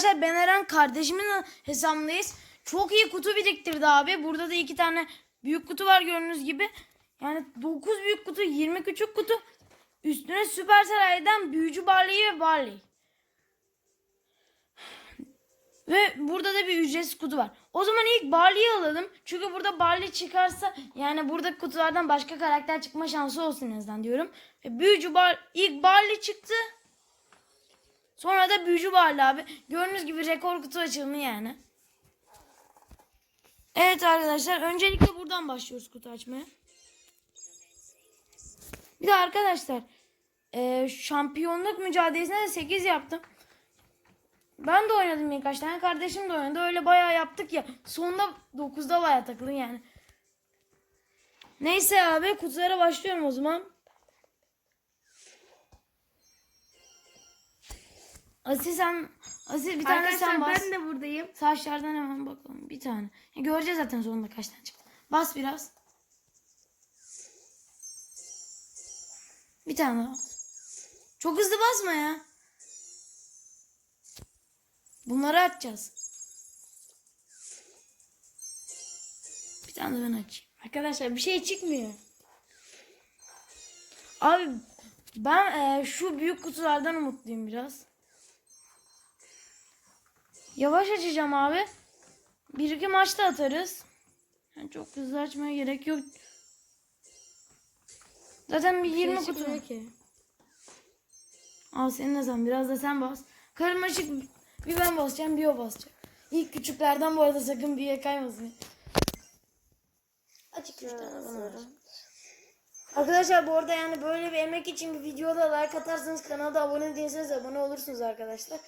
Arkadaşlar ben Eren kardeşimin hesabındayız. Çok iyi kutu biriktirdi abi. Burada da iki tane büyük kutu var gördüğünüz gibi. Yani 9 büyük kutu, 20 küçük kutu. Üstüne Süpersel aileden büyücü Barley ve Barley. Ve burada da bir ücretsiz kutu var. O zaman ilk Barley'i alalım. Çünkü burada Barley çıkarsa yani burada kutulardan başka karakter çıkma şansı olsun en azından diyorum. Ve büyücü Bar ilk Barley çıktı. Sonra da büyücü Barley abi. Gördüğünüz gibi rekor kutu açılımı yani. Evet arkadaşlar öncelikle buradan başlıyoruz kutu açmaya. Bir de arkadaşlar e, şampiyonluk mücadelesine de 8 yaptım. Ben de oynadım birkaç tane. Kardeşim de oynadı. Öyle bayağı yaptık ya. Sonunda 9'da bayağı takılın yani. Neyse abi kutulara başlıyorum o zaman. Asil sen Asil bir tane sen Arkadaşlar bas. ben de buradayım. Saçlardan hemen bakalım. Bir tane. Ya göreceğiz zaten sonunda kaç tane çıktı. Bas biraz. Bir tane daha. Çok hızlı basma ya. Bunları açacağız. Bir tane de ben açayım. Arkadaşlar bir şey çıkmıyor. Abi ben e, şu büyük kutulardan umutluyum biraz. Yavaş açacağım abi. Bir iki maçta atarız. Yani çok hızlı açmaya gerek yok. Zaten bir 20 Şey kutu. Al senin sen biraz da sen bas. Karmaşık bir ben basacağım bir o basacak. İlk küçüklerden bu arada sakın bir yere kaymasın. Açık üç tane. Arkadaşlar bu arada yani böyle bir emek için bir videoda like atarsanız kanala abone değilseniz abone olursunuz arkadaşlar.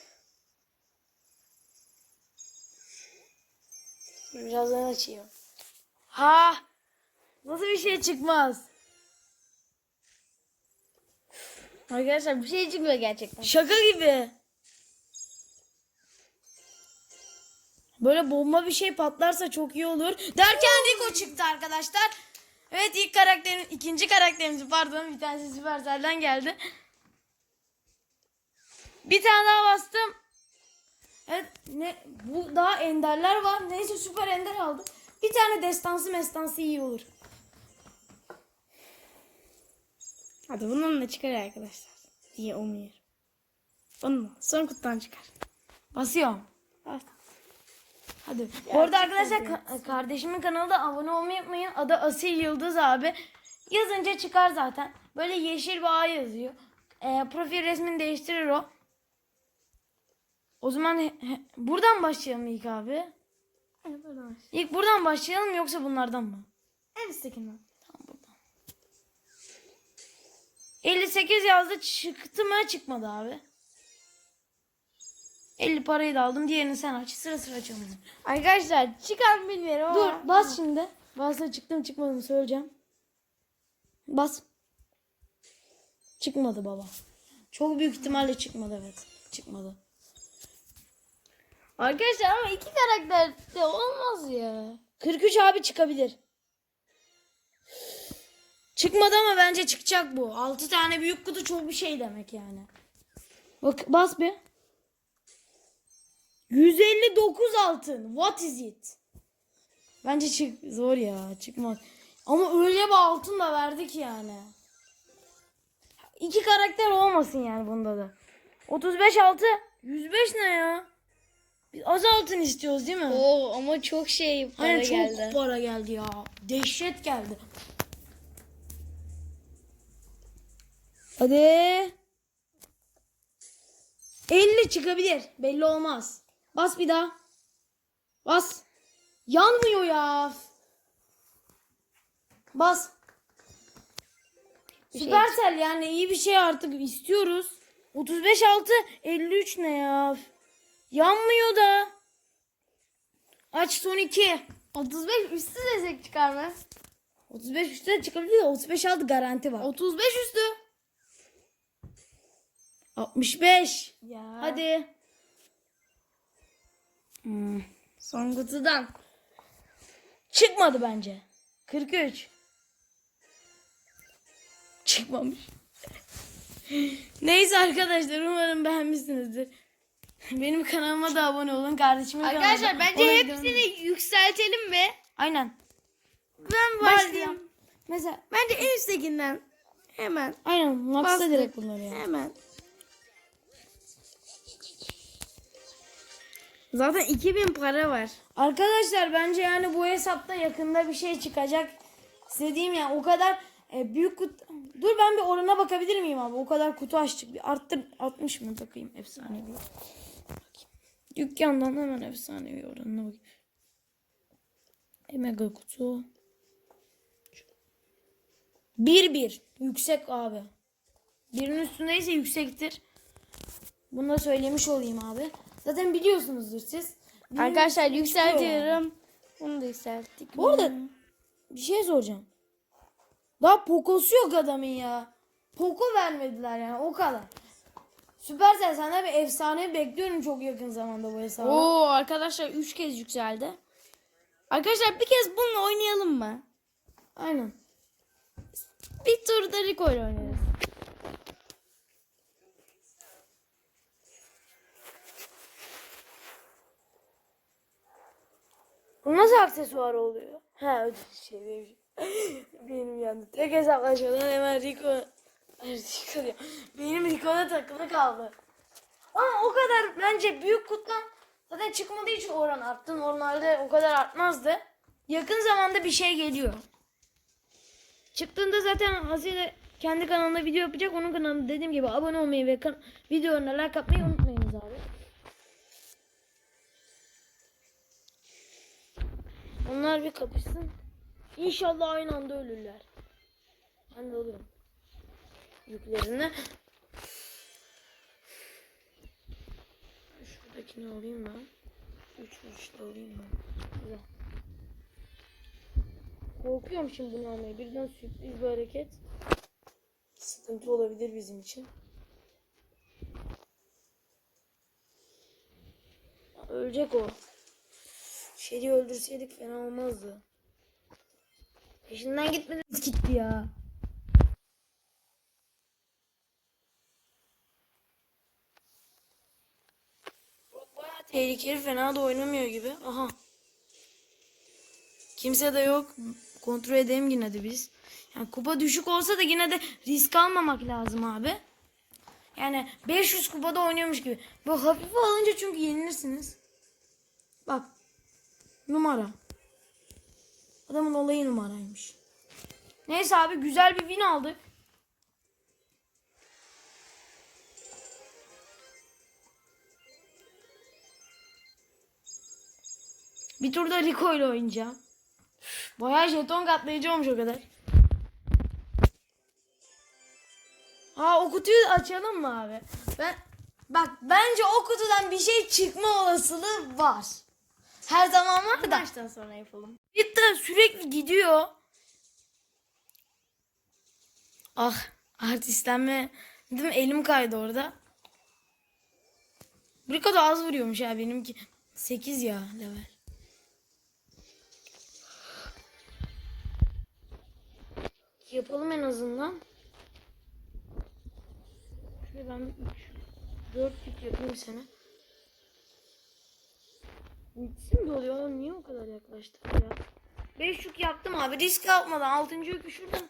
Birazdan açayım. Ha! Nasıl bir şey çıkmaz? Arkadaşlar bir şey çıkmıyor gerçekten. Şaka gibi. Böyle bomba bir şey patlarsa çok iyi olur. Derken Rico çıktı arkadaşlar. Evet ilk karakterin ikinci karakterimiz pardon bir tanesi Supercell'den geldi. Bir tane daha bastım. Evet ne bu daha enderler var. Neyse süper ender aldım. Bir tane destansı mestansı iyi olur. Hadi bunun da çıkar arkadaşlar. Diye umuyorum. Bununla. Son kutudan çıkar. Basıyorum. Bas. Hadi. Bu arada arkadaşlar ka- kardeşimin kanalda abone olmayı unutmayın. Adı Asil Yıldız abi. Yazınca çıkar zaten. Böyle yeşil bir ağ yazıyor. Ee, profil resmini değiştirir o. O zaman he- he- buradan başlayalım ilk abi. Evet oradan aç. İlk buradan başlayalım yoksa bunlardan mı? En üsttekinden. Tamam buradan. 58 yazdı çıktı mı çıkmadı abi. 50 parayı da aldım. Diğerini sen aç. Sıra sıra açalım. Arkadaşlar çıkar mı bilmiyorum ama. Dur bas şimdi. Basla çıktı mı çıkmadı mı söyleyeceğim. Bas. Çıkmadı baba. Çok büyük ihtimalle çıkmadı evet. Çıkmadı. Arkadaşlar ama iki karakter de olmaz ya. 43 abi çıkabilir. Çıkmadı ama bence çıkacak bu. 6 tane büyük kutu çok bir şey demek yani. Bak bas bir. 159 altın. What is it? Bence çık zor ya çıkmaz. Ama öyle bir altın da verdik yani. İki karakter olmasın yani bunda da. 35 altı. 105 ne ya? Biz az altın istiyoruz değil mi? Oo ama çok şey para Aynen çok geldi. para geldi ya. Dehşet geldi. Hadi. 50 çıkabilir. Belli olmaz. Bas bir daha. Bas. Yanmıyor ya. Bas. Bir şey Süpersel yani iyi bir şey artık istiyoruz. 35 6 53 ne ya? Yanmıyor da. Aç son 2. 35 üstü desek çıkar mı? 35 üstüne çıkabilir de 35 aldı garanti var. 35 üstü. 65. Ya. Hadi. Hmm. Son kutudan. Çıkmadı bence. 43. Çıkmamış. Neyse arkadaşlar umarım beğenmişsinizdir. Benim kanalıma da abone olun. Kardeşimin Arkadaşlar kanalına. bence Ona hepsini gidelim. yükseltelim mi? Aynen. Ben başlayayım. Mesela Bence en üsttekinden. Hemen. aynen Bastık. direkt bunları ya. Hemen. Zaten 2000 para var. Arkadaşlar bence yani bu hesapta yakında bir şey çıkacak. İstediğim yani o kadar e, büyük kutu... Dur ben bir orana bakabilir miyim abi? O kadar kutu açtık. Bir arttır 60 mı bakayım efsanevi. Bakayım. Dükkandan hemen efsanevi oranına bakayım. E, mega kutu. 1 1 yüksek abi. Birinin üstündeyse yüksektir. Bunu da söylemiş olayım abi. Zaten biliyorsunuzdur siz. Birinin Arkadaşlar yani. yükseltiyorum. Bunu da yükselttik. Bu arada bir şey soracağım. Daha pokosu yok adamın ya. Poko vermediler yani o kadar. Süpersel senden bir efsane bekliyorum çok yakın zamanda bu hesabı. Oo arkadaşlar 3 kez yükseldi. Arkadaşlar bir kez bununla oynayalım mı? Aynen. Bir tur da Rico ile oynarız. Bu nasıl aksesuar oluyor? Ha öyle şey değil. Benim yandı. Tek hesaplaşmadan hemen Rico. Diyor. Benim Rico'da takılı kaldı. Ama o kadar bence büyük kutlan zaten çıkmadığı için oran arttı. Normalde o kadar artmazdı. Yakın zamanda bir şey geliyor. Çıktığında zaten Hazine kendi kanalında video yapacak. Onun kanalında dediğim gibi abone olmayı ve videolarına like atmayı unutmayınız abi. Onlar bir kapışsın. İnşallah aynı anda ölürler. Ben de oluyorum. Yüklerini. Şuradakini alayım ben. Üç vuruşta alayım ben. Güzel. Korkuyorum şimdi bunu almaya. Birden sürpriz bir hareket. Sıkıntı olabilir bizim için. Ölecek o. Şeri öldürseydik fena olmazdı. Peşinden gitmediniz gitti ya. Bak Bayağı tehlikeli fena da oynamıyor gibi. Aha. Kimse de yok. Kontrol edelim yine de biz. Yani kupa düşük olsa da yine de risk almamak lazım abi. Yani 500 kupada oynuyormuş gibi. Bu hafife alınca çünkü yenilirsiniz. Bak. Numara. Adamın olayı numaraymış. Neyse abi güzel bir win aldık. Bir turda Rico ile oynayacağım. Bayağı jeton katlayıcı olmuş o kadar. Ha o kutuyu açalım mı abi? Ben bak bence o kutudan bir şey çıkma olasılığı var. Her zaman var da. Maçtan sonra yapalım. Cidden sürekli gidiyor. Ah artistlenme. Değil mi? Elim kaydı orada. Rico da az vuruyormuş ya benimki. 8 ya level. Yapalım en azından. Şöyle ben bir 3 4 pik yapayım sana. Bitsin de oluyor. Niye o kadar yaklaştık ya? 5 yük yaptım abi. Risk almadan 6. yükü şuradan.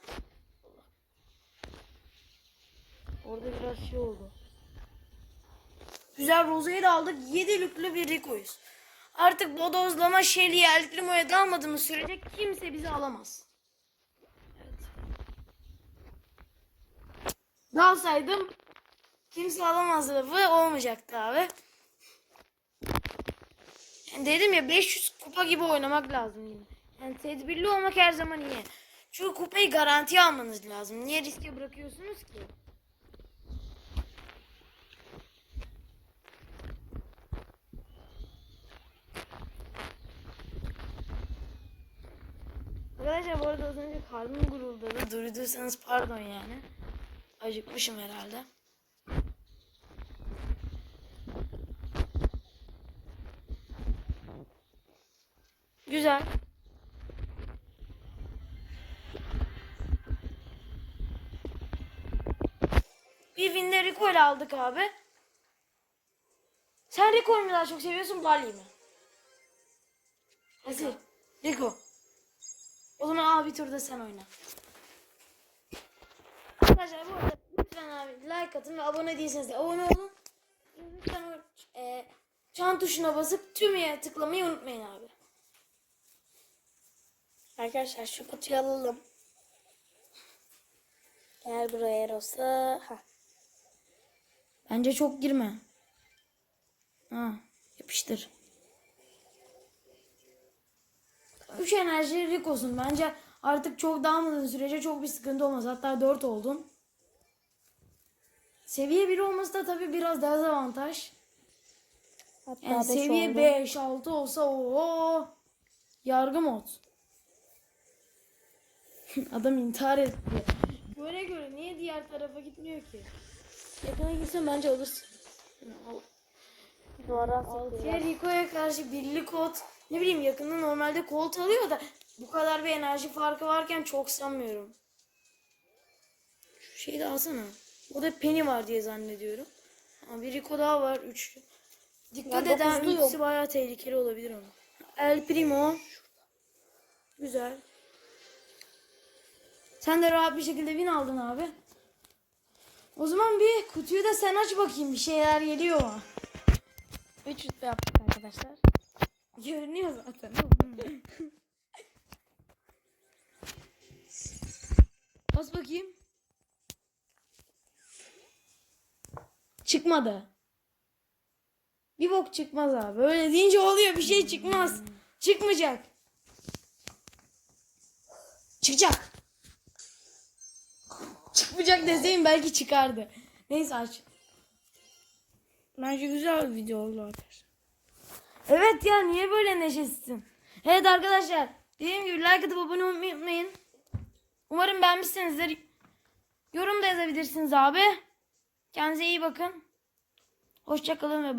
Orada biraz şey oldu. Güzel Rose'yi de aldık. 7 lüklü bir Rico'yuz. Artık bodozlama Shelly yerlikli moya dalmadığımız sürece kimse bizi alamaz. Dalsaydım kimse alamaz lafı olmayacaktı abi. Yani dedim ya 500 kupa gibi oynamak lazım yine. Yani tedbirli olmak her zaman iyi. Çünkü kupayı garantiye almanız lazım. Niye riske bırakıyorsunuz ki? Arkadaşlar bu arada az önce karnım guruldadı. Duyduysanız pardon yani. Acıkmışım herhalde. Güzel. Bir Winner Recall aldık abi. Sen Rico'yu mu daha çok seviyorsun Barley'i mi? Hazır. Rico. O zaman abi turda sen oyna. Arkadaşlar bu arada lütfen abi like atın ve abone değilseniz de abone olun. Lütfen o e, çan tuşuna basıp tümüye tıklamayı unutmayın abi. Arkadaşlar şu kutuyu alalım. Gel buraya. Ha. Bence çok girme. Ha, yapıştır. Üç enerji Rico'sun. Bence artık çok dağılmadığın sürece çok bir sıkıntı olmaz. Hatta 4 oldun. Seviye 1 olması da tabii biraz daha avantaj. Hatta Yani seviye oldu. 5, 6 olsa o yargı mod. Adam intihar etti. Göre göre niye diğer tarafa gitmiyor ki? Yakına gitsen bence alırsın. Duvara Rico'ya karşı birlik kod ne bileyim yakında normalde kolt alıyor da bu kadar bir enerji farkı varken çok sanmıyorum. Şu şeyi de alsana. O da Penny var diye zannediyorum. Ama bir Rico daha var üçlü. Dikkat Ya eden ikisi bayağı tehlikeli olabilir onun. El Primo. Güzel. Sen de rahat bir şekilde win aldın abi. O zaman bir kutuyu da sen aç bakayım bir şeyler geliyor mu? 3 rütbe yaptık arkadaşlar. Görünüyor zaten. Bas bakayım. Çıkmadı. Bir bok çıkmaz abi. Öyle deyince oluyor bir şey çıkmaz. Çıkmayacak. Çıkacak. Çıkmayacak deseyim belki çıkardı. Neyse aç. Bence güzel bir video oldu arkadaşlar. Evet ya niye böyle neşesizsin? Evet arkadaşlar dediğim gibi like atıp abone olmayı unutmayın. Umarım beğenmişsinizdir. Yorum da yazabilirsiniz abi. Kendinize iyi bakın. Hoşçakalın ve